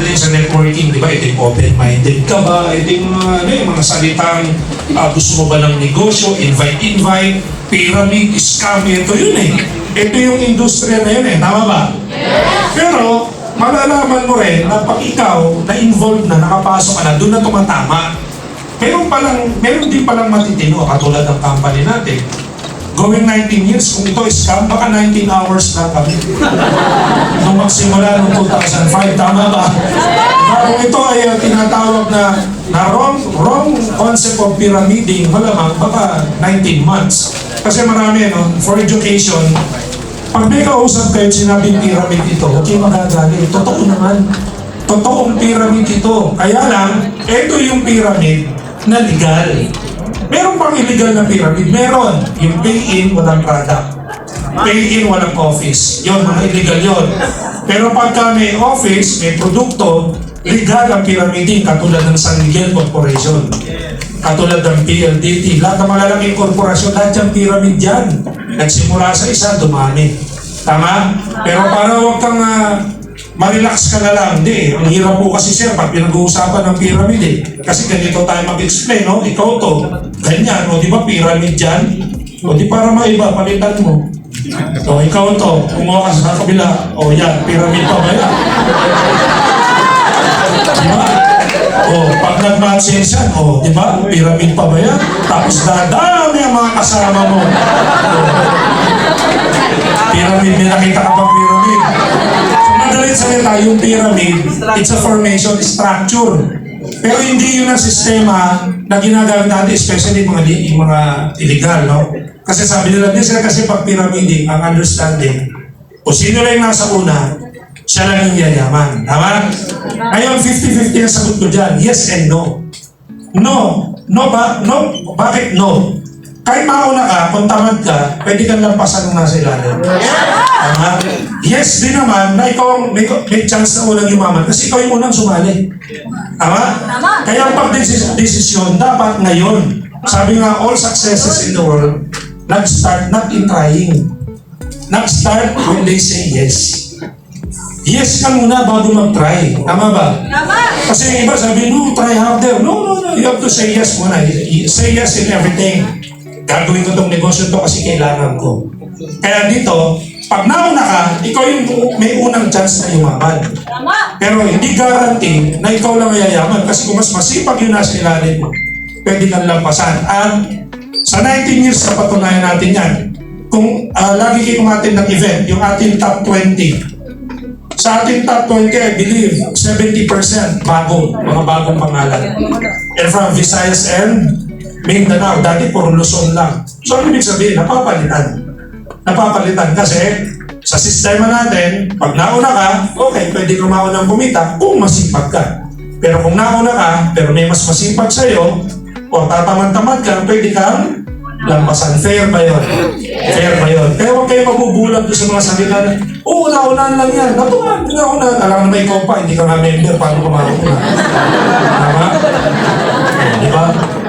Pagdating sa networking, di ba, ito yung open-minded ka ba? Ito yung mga, ano, yung mga salitang ah, gusto mo ba ng negosyo, invite-invite, pyramid, scam, ito yun eh. Ito yung industriya na yun eh, tama ba? Pero, malalaman mo rin na pag ikaw na-involved na, nakapasok ka na, doon na tumatama. Meron palang, meron din palang matitino, katulad ng company natin. Going 19 years, kung ito is scam, baka 19 hours na kami. Nung magsimula noong 2005, tama ba? Kung ito ay uh, tinatawag na, na wrong, wrong concept of pyramiding, malamang baka 19 months. Kasi marami, no? for education, pag may kausap kayo, sinabing pyramid ito, huwag kayo magagalit. Totoo naman. Totoong pyramid ito. Kaya lang, ito yung pyramid na legal. Meron pang illegal na pyramid. Meron. Yung pay-in, walang product. Pay-in, walang office. Yun, mga illegal yun. Pero pagka may office, may produkto, legal ang pyramiding katulad ng San Miguel Corporation. Katulad ng PLDT. Lahat ng malalaking korporasyon, lahat yung pyramid dyan. Nagsimula sa isa, dumami. Tama? Pero para huwag kang ah, ma-relax ka na lang. Hindi, ang hirap po kasi sir, pag pinag-uusapan ng pyramid eh. Kasi ganito tayo mag-explain, no? Ikaw to, ganyan, o di ba pyramid dyan? O di para maiba, palitan mo. O ikaw to, kumuha ka sa kabila. O yan, pyramid pa ba yan? Di ba? O, pag nag-matches yan, o, di ba? Pyramid pa ba yan? Tapos dadami ang mga kasama mo. Pyramid, yung pyramid, it's a formation structure. Pero hindi yun ang sistema na ginagamit natin, especially mga, di- mga illegal, no? Kasi sabi nila, di sila kasi pag pyramiding, ang understanding, kung sino lang nasa una, siya lang yung yayaman. Tama? Ngayon, 50-50 ang sagot ko dyan. Yes and no. No. No ba? No. Bakit no? Kahit mauna ka, kung tamad ka, pwede kang lampasan ng nasa ilalim. Tama? Yes din naman na ikaw may, may chance na unang yumaman kasi ikaw yung unang sumali. Tama? Tama. Kaya ang pagdesisyon dapat ngayon. Sabi nga, all successes in the world, nag-start not in trying. Nag-start when they say yes. Yes ka muna bago mag-try. Tama ba? Tama. Kasi yung iba sabi, no, try harder. No, no, no. You have to say yes muna. Say yes in everything. Gagawin ko tong negosyo to kasi kailangan ko. Kaya dito, pag nauna ka, ikaw yung may unang chance na yumaman. Tama. Pero hindi guarantee na ikaw lang ang yayaman kasi kung mas masipag yung nasa ilalim mo, pwede kang lampasan. At sa 19 years na patunayan natin yan, kung ah, lagi kayo kumatin ng event, yung ating top 20, sa ating top 20, I believe, 70% bago, mga bagong pangalan. And from Visayas and Mindanao, dati puro Luzon lang. So, ano ibig sabihin? Napapalitan. Napapalitan kasi sa sistema natin, pag nauna ka, okay, pwede ka maunang kumita kung masipag ka. Pero kung nauna ka, pero may mas masipag sa'yo, o tatamad-tamad ka, pwede kang lampasan. Fair ba yun? Fair ba yun? Kaya huwag kayo mabubulag sa mga salita na, oo, una-unaan lang yan. Natuman, una-unaan. Alam mo naman ikaw pa, hindi ka nga member, paano ka mauna? Tama? Di ba?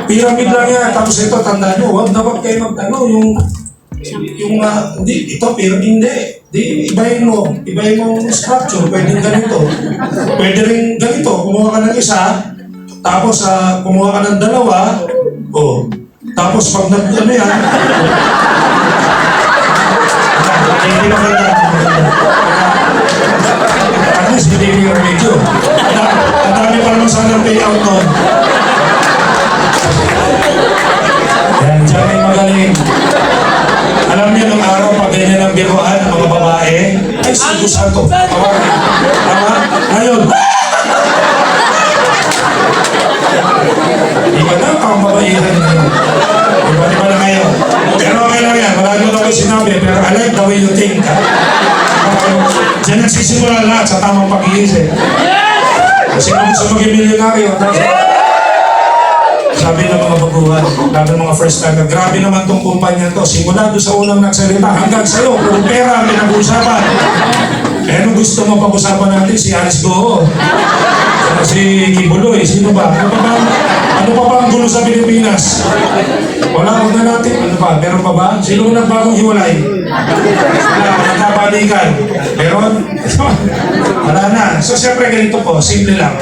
Pyramid lang yan. Tapos ito, tandaan nyo, huwag na huwag kayo mag, ano, yung, yung, ah, hindi, ito, pyramid, hindi. Di, ibahin mo, ibahin mo yung structure, pwedeng ganito. Pwede rin ganito, kumuha ka ng isa, tapos ah, kumuha ka ng dalawa, oh, tapos pag nag, ano yan, hindi maganda. At least hindi mo yung medyo. Ang dami pa naman sana payout nun. Pag ganyan ang biruan ng mga babae, ay, sugusan ko. Tama? Tama? Ngayon, Iba na, pang mabairan nyo. Iba, iba na ngayon. Pero okay lang yan, wala nyo ako sinabi, pero I like the way you think. Diyan nagsisimula lahat sa tamang pag-iisip. Kasi kung gusto maging milyonaryo, tapos sabi ng mga baguhan, lalo mga first time, grabe naman tong kumpanya to. Simula doon sa unang nagsalita hanggang sa'yo, puro pera ang pinag-uusapan. Eh, ano gusto mo pag-usapan natin? Si Alice Goho. Si Kibuloy. Sino ba? Ano ba ba? Ano pa ba ang gulo sa Pilipinas? Wala, huwag na natin. Ano pa? Meron pa ba? Sino ang nagbagong hiwalay? Wala, nagkabalikan. Meron? Wala na. So, siyempre ganito po, simple lang.